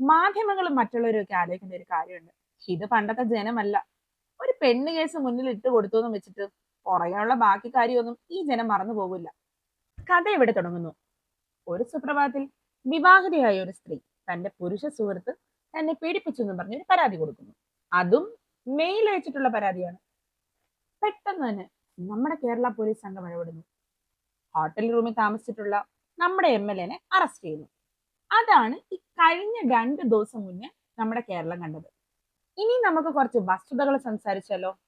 മാധ്യമങ്ങളും മറ്റുള്ളവരും ഒക്കെ ആലോചിക്കുന്ന ഒരു കാര്യമുണ്ട്. ഇത് പണ്ടത്തെ ജനമല്ല. ഒരു പെണ്ണ് കേസ് മുന്നിൽ ഇട്ട് കൊടുത്തു എന്ന് വെച്ചിട്ട് പുറകെയുള്ള ബാക്കി കാര്യമൊന്നും ഈ ജനം മറന്നു പോകില്ല കഥ ഇവിടെ തുടങ്ങുന്നു. ഒരു സുപ്രഭാതത്തിൽ വിവാഹിതയായ ഒരു സ്ത്രീ തന്റെ പുരുഷ സുഹൃത്ത് തന്നെ പീഡിപ്പിച്ചു എന്ന് പറഞ്ഞ് പരാതി കൊടുക്കുന്നു. അതും മെയിൽ അയച്ചിട്ടുള്ള പരാതിയാണ്. പെട്ടെന്ന് തന്നെ നമ്മുടെ കേരള പോലീസ് സംഘം ഇടപെടുന്നു. ഹോട്ടൽ റൂമിൽ താമസിച്ചിട്ടുള്ള നമ്മുടെ എം എൽ എനെ അറസ്റ്റ് ചെയ്യുന്നു. അതാണ് ഈ കഴിഞ്ഞ രണ്ട് ദിവസം മുന്നേ നമ്മുടെ കേരളം കണ്ടത്. ഇനി നമുക്ക് കുറച്ച് വസ്തുതകൾ സംസാരിച്ചാലോ?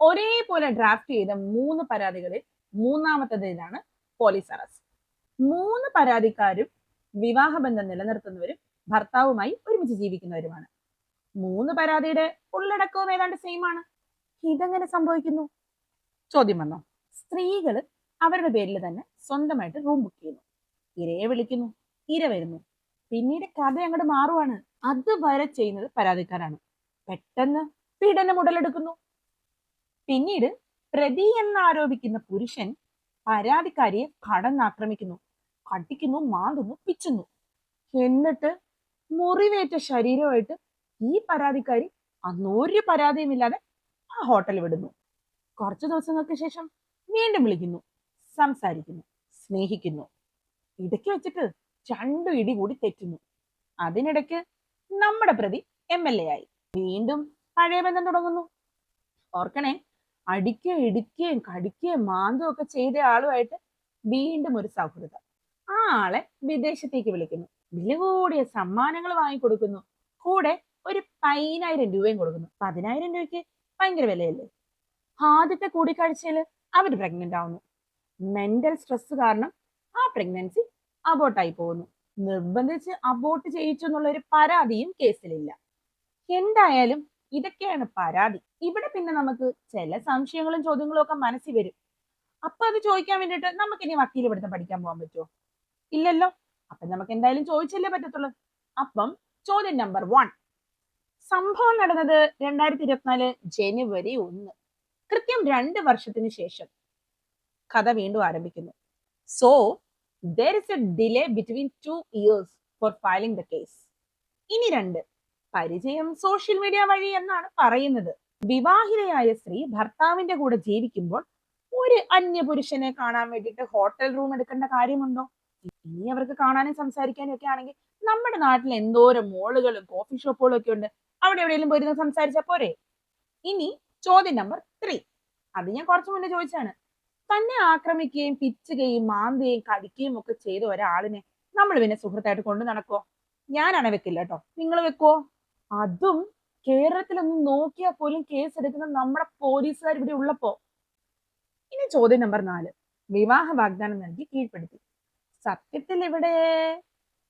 ഒരേപോലെ ഡ്രാഫ്റ്റ് ചെയ്ത മൂന്ന് പരാതികളിൽ മൂന്നാമത്തേതിലാണ് പോലീസ് അറസ്റ്റ് മൂന്ന് പരാതിക്കാരും വിവാഹബന്ധം നിലനിർത്തുന്നവരും ഭർത്താവുമായി ഒരുമിച്ച് ജീവിക്കുന്നവരുമാണ്. മൂന്ന് പരാതിയുടെ ഉള്ളടക്കവും ഏതാണ്ട് സെയിം ആണ്. ഇതെങ്ങനെ സംഭവിക്കുന്നു? ചോദ്യം വന്നോ? സ്ത്രീകൾ അവരുടെ പേരിൽ തന്നെ സ്വന്തമായിട്ട് റൂം ബുക്ക് ചെയ്യുന്നു. ഇരയെ വിളിക്കുന്നു. ഇര വരുന്നു. പിന്നീട് കഥ അങ്ങോട്ട് മാറുവാണ്. അതുവരെ ചെയ്യുന്നത് പരാതിക്കാരാണ്. പെട്ടെന്ന് പീഡനം ഉടലെടുക്കുന്നു. പിന്നീട് പ്രതി എന്നാരോപിക്കുന്ന പുരുഷൻ പരാതിക്കാരിയെ കടന്നാക്രമിക്കുന്നു. കടിക്കുന്നു മാന്തുന്നു പിച്ചുന്നു. എന്നിട്ട് മുറിവേറ്റ ശരീരമായിട്ട് ഈ പരാതിക്കാരി അന്നൊരു പരാതിയും പരാതിയുമില്ലാതെ ആ ഹോട്ടൽ വിടുന്നു. കുറച്ചു ദിവസങ്ങൾക്ക് ശേഷം വീണ്ടും വിളിക്കുന്നു. സംസാരിക്കുന്നു. സ്നേഹിക്കുന്നു. ഇടയ്ക്ക് വെച്ചിട്ട് രണ്ടു ഇടി കൂടി തെറ്റുന്നു. അതിനിടയ്ക്ക് നമ്മുടെ പ്രതി എം എൽ എ ആയി. വീണ്ടും പഴയ ബന്ധം തുടങ്ങുന്നു. ഓർക്കണേ അടിക്കുകയും ഇടിക്കുകയും കടിക്കുകയും മാന്തും ഒക്കെ ചെയ്ത ആളുമായിട്ട് വീണ്ടും ഒരു സൗഹൃദം. ആ ആളെ വിദേശത്തേക്ക് വിളിക്കുന്നു. വില കൂടിയ സമ്മാനങ്ങൾ വാങ്ങിക്കൊടുക്കുന്നു. കൂടെ ഒരു പതിനായിരം രൂപയും കൊടുക്കുന്നു. പതിനായിരം രൂപയ്ക്ക് ഭയങ്കര വിലയല്ലേ? ആദ്യത്തെ കൂടിക്കാഴ്ചയിൽ അവർ പ്രഗ്നന്റ് ആവുന്നു. മെന്റൽ സ്ട്രെസ് കാരണം ആ പ്രഗ്നൻസി അബോട്ടായി പോകുന്നു. നിർബന്ധിച്ച് അബോട്ട് ചെയ്യിച്ചു എന്നുള്ള ഒരു പരാതിയും കേസിലില്ല. എന്തായാലും ഇതൊക്കെയാണ് പരാതി. ഇവിടെ പിന്നെ നമുക്ക് ചില സംശയങ്ങളും ചോദ്യങ്ങളും ഒക്കെ മനസ്സിൽ വരും. അപ്പൊ അത് ചോദിക്കാൻ വേണ്ടിയിട്ട് നമുക്ക് ഇനി വക്കീൽ ഇവിടുത്തെ പഠിക്കാൻ പോകാൻ പറ്റുമോ ഇല്ലല്ലോ. അപ്പൊ നമുക്ക് എന്തായാലും ചോദിച്ചല്ലേ പറ്റത്തുള്ളൂ. അപ്പം ചോദ്യം നമ്പർ വൺ സംഭവം നടന്നത് രണ്ടായിരത്തി ഇരുപത്തിനാല് ജനുവരി ഒന്ന്. കൃത്യം രണ്ട് വർഷത്തിന് ശേഷം കഥ വീണ്ടും ആരംഭിക്കുന്നു. So there is a delay between two years for filing the case ഇനി രണ്ട്. പരിചയം സോഷ്യൽ മീഡിയ വഴി എന്നാണ് പറയുന്നത്. വിവാഹിതയായ സ്ത്രീ ഭർത്താവിന്റെ കൂടെ ജീവിക്കുമ്പോൾ ഒരു അന്യപുരുഷനെ കാണാൻ വേണ്ടിയിട്ട് ഹോട്ടൽ റൂം എടുക്കേണ്ട കാര്യമുണ്ടോ? ഇനി അവർക്ക് കാണാനും സംസാരിക്കാനും ഒക്കെ ആണെങ്കിൽ നമ്മുടെ നാട്ടിൽ എന്തോരം മോളുകളും കോഫി ഷോപ്പുകളും ഒക്കെ ഉണ്ട്. അവിടെ എവിടെയെങ്കിലും പോയിരുന്ന് സംസാരിച്ചാൽ പോരെ? ഇനി ചോദ്യം നമ്പർ ത്രീ അത് ഞാൻ കുറച്ചു മുന്നേ ചോദിച്ചാണ് തന്നെ ആക്രമിക്കുകയും പിച്ചുകയും മാന്തുകയും കടിക്കുകയും ഒക്കെ ചെയ്ത ഒരാളിനെ നമ്മൾ പിന്നെ സുഹൃത്തായിട്ട് കൊണ്ടു നടക്കോ ഞാനാണ് വെക്കില്ല കേട്ടോ നിങ്ങൾ വെക്കോ അതും കേരളത്തിലൊന്നും നോക്കിയാൽ പോലും കേസ് എടുക്കുന്ന നമ്മുടെ പോലീസുകാർ ഇവിടെ ഉള്ളപ്പോ. ഇനി ചോദ്യം നമ്പർ നാല്. വിവാഹ വാഗ്ദാനം നൽകി കീഴ്പ്പെടുത്തി. സത്യത്തിൽ ഇവിടെ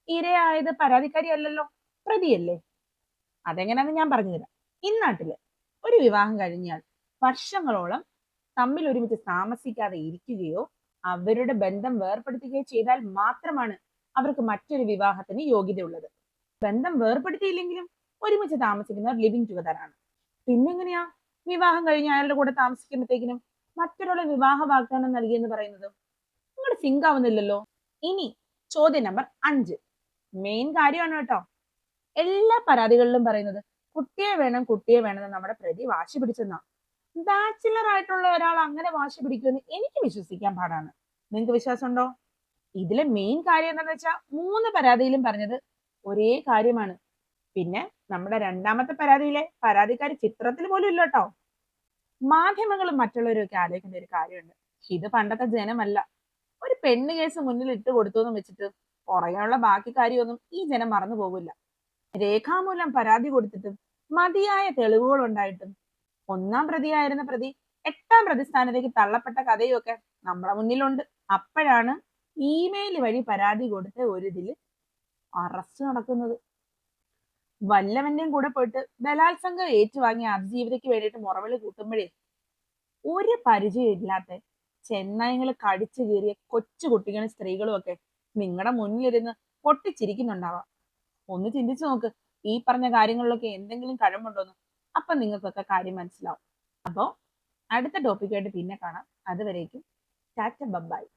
ഇരയായത് പരാതിക്കാരി അല്ലല്ലോ? പ്രതിയല്ലേ? അതെങ്ങനെയാന്ന് ഞാൻ പറഞ്ഞുതരാം. ഇന്നാട്ടിൽ ഒരു വിവാഹം കഴിഞ്ഞാൽ വർഷങ്ങളോളം തമ്മിൽ ഒരുമിച്ച് താമസിക്കാതെ ഇരിക്കുകയോ അവരുടെ ബന്ധം വേർപ്പെടുത്തുകയോ ചെയ്താൽ മാത്രമാണ് അവർക്ക് മറ്റൊരു വിവാഹത്തിന് യോഗ്യതയുള്ളത്. ബന്ധം വേർപ്പെടുത്തിയില്ലെങ്കിലും ഒരുമിച്ച് താമസിക്കുന്നവർ ലിവിങ് ടുഗദർ ആണ്. പിന്നെങ്ങനെയാ? വിവാഹം കഴിഞ്ഞ് അയാളുടെ കൂടെ താമസിക്കുമ്പോഴത്തേക്കിനും മറ്റൊരാളെ വിവാഹ വാഗ്ദാനം എന്ന് പറയുന്നത്? നിങ്ങൾ സിങ്ക് ആവുന്നില്ലല്ലോ. ഇനി ചോദ്യം നമ്പർ അഞ്ച്. മെയിൻ കാര്യമാണ് കേട്ടോ. എല്ലാ പരാതികളിലും പറയുന്നത് കുട്ടിയെ വേണം കുട്ടിയെ വേണമെന്ന് നമ്മുടെ പ്രതി വാശി പിടിച്ചെന്നാ. ബാച്ചിലർ ആയിട്ടുള്ള ഒരാൾ അങ്ങനെ വാശി പിടിക്കുമെന്ന് എനിക്ക് വിശ്വസിക്കാൻ പാടാണ്. നിങ്ങൾക്ക് വിശ്വാസമുണ്ടോ? ഇതിലെ മെയിൻ കാര്യം എന്താണെന്ന് വെച്ചാൽ മൂന്ന് പരാതിയിലും പറഞ്ഞത് ഒരേ കാര്യമാണ്. പിന്നെ നമ്മുടെ രണ്ടാമത്തെ പരാതിയിലെ പരാതിക്കാർ ചിത്രത്തിൽ പോലും ഇല്ല കേട്ടോ. മാധ്യമങ്ങളും മറ്റുള്ളവരൊക്കെ ഒക്കെ ആലോചിക്കേണ്ട ഒരു കാര്യമുണ്ട്. ഇത് പണ്ടത്തെ ജനമല്ല. ഒരു പെണ്ണ് കേസ് മുന്നിൽ ഇട്ട് കൊടുത്തു എന്ന് വെച്ചിട്ട് പുറകെയുള്ള ബാക്കി കാര്യമൊന്നും ഈ ജനം മറന്നു പോകില്ല രേഖാമൂലം പരാതി കൊടുത്തിട്ടും മതിയായ തെളിവുകൾ ഉണ്ടായിട്ടും ഒന്നാം പ്രതിയായിരുന്ന പ്രതി എട്ടാം പ്രതിസ്ഥാനത്തേക്ക് തള്ളപ്പെട്ട കഥയൊക്കെ നമ്മുടെ മുന്നിലുണ്ട്. അപ്പോഴാണ് ഇമെയിൽ വഴി പരാതി കൊടുത്ത ഒരു ഇതിൽ അറസ്റ്റ് നടക്കുന്നത്. വല്ലവന്റെയും കൂടെ പോയിട്ട് ബലാത്സംഗം ഏറ്റുവാങ്ങിയ അതിജീവിതയ്ക്ക് വേണ്ടിയിട്ട് മുറവിളി കൂട്ടുമ്പോഴേ ഒരു പരിചയം ഇല്ലാത്ത ചെന്നായങ്ങൾ കടിച്ചു കീറിയ കൊച്ചു കുട്ടികളും സ്ത്രീകളും ഒക്കെ നിങ്ങളുടെ മുന്നിലിരുന്ന് പൊട്ടിച്ചിരിക്കുന്നുണ്ടാവാം. ഒന്ന് ചിന്തിച്ചു നോക്ക്. ഈ പറഞ്ഞ കാര്യങ്ങളിലൊക്കെ എന്തെങ്കിലും കഴമ്പുണ്ടോന്ന് അപ്പൊ നിങ്ങൾക്കൊക്കെ കാര്യം മനസ്സിലാവും. അപ്പോ അടുത്ത ടോപ്പിക്കായിട്ട് പിന്നെ കാണാം. അതുവരേക്കും ടാറ്റ ബബായ്